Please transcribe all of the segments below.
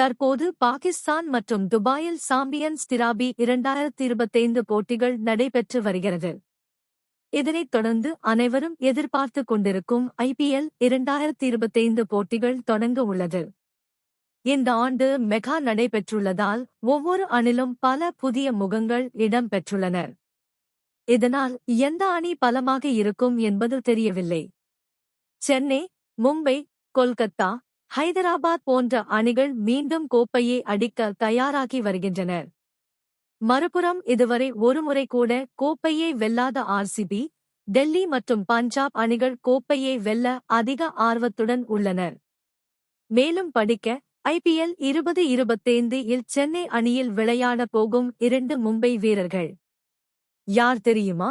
தற்போது பாகிஸ்தான் மற்றும் துபாயில் சாம்பியன்ஸ் டிராபி இரண்டாயிரத்தி இருபத்தைந்து போட்டிகள் நடைபெற்று வருகிறது. இதனைத் தொடர்ந்து அனைவரும் எதிர்பார்த்து கொண்டிருக்கும் ஐபிஎல் இரண்டாயிரத்தி இருபத்தைந்து போட்டிகள் தொடங்க உள்ளது. இந்த ஆண்டு மெகா நடைபெற்றுள்ளதால் ஒவ்வொரு அணிலும் பல புதிய முகங்கள் இடம் பெற்றுள்ளனர் இதனால் எந்த அணி பலமாக இருக்கும் என்பது தெரியவில்லை. சென்னை மும்பை கொல்கத்தா ஹைதராபாத் போன்ற அணிகள் மீண்டும் கோப்பையை அடிக்க தயாராகி வருகின்றனர். மறுபுறம் இதுவரை ஒருமுறை கூட கோப்பையை வெல்லாத ஆர்சிபி டெல்லி மற்றும் பஞ்சாப் அணிகள் கோப்பையை வெல்ல அதிக ஆர்வத்துடன் உள்ளனர். மேலும் படிக்க ஐபிஎல் இருபது இருபத்தைந்து இல் சென்னை அணியில் விளையாட போகும் இரண்டு மும்பை வீரர்கள். யார் தெரியுமா?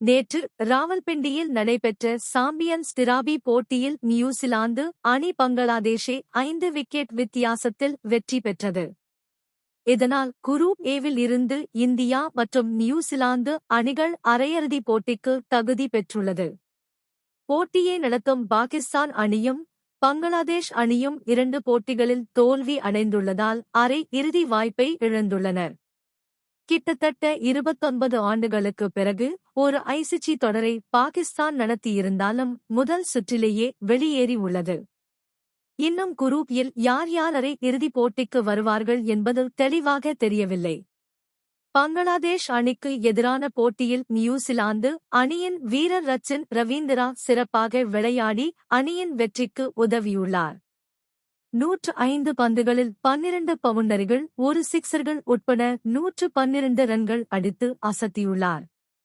நேற்று ராவல்பிண்டியில் நடைபெற்ற சாம்பியன்ஸ் டிராபி போட்டியில் நியூசிலாந்து அணி பங்களாதேஷை ஐந்து விக்கெட் வித்தியாசத்தில் வெற்றி பெற்றது. இதனால் குரூப் ஏவில் இருந்து இந்தியா மற்றும் நியூசிலாந்து அணிகள் அரையிறுதிப் போட்டிக்கு தகுதி பெற்றுள்ளது. போட்டியை நடத்தும் பாகிஸ்தான் அணியும் பங்களாதேஷ் அணியும் இரண்டு போட்டிகளில் தோல்வி அடைந்துள்ளதால் அரை இறுதி வாய்ப்பை இழந்துள்ளனர். கிட்டத்தட்ட இருபத்தொன்பது ஆண்டுகளுக்கு பிறகு ஒரு ஐசிசி தொடரை பாகிஸ்தான் நடத்தியிருந்தாலும் முதல் சுற்றிலேயே வெளியேறி உள்ளது. இன்னும் குரூப் இல் யார் யாரரை இறுதிப் போட்டிக்கு வருவார்கள் என்பது தெளிவாக தெரியவில்லை. பங்களாதேஷ் அணிக்கு எதிரான போட்டியில் நியூசிலாந்து அணியின் வீரர் ரச்சின் ரவீந்திரா சிறப்பாக விளையாடி அணியின் வெற்றிக்கு உதவியுள்ளார். நூற்று ஐந்து பந்துகளில் பன்னிரண்டு பவுண்டரிகள் ஒரு சிக்சர்கள் உட்பட நூற்று பன்னிரண்டு ரன்கள் அடித்து அசத்தியுள்ளார்.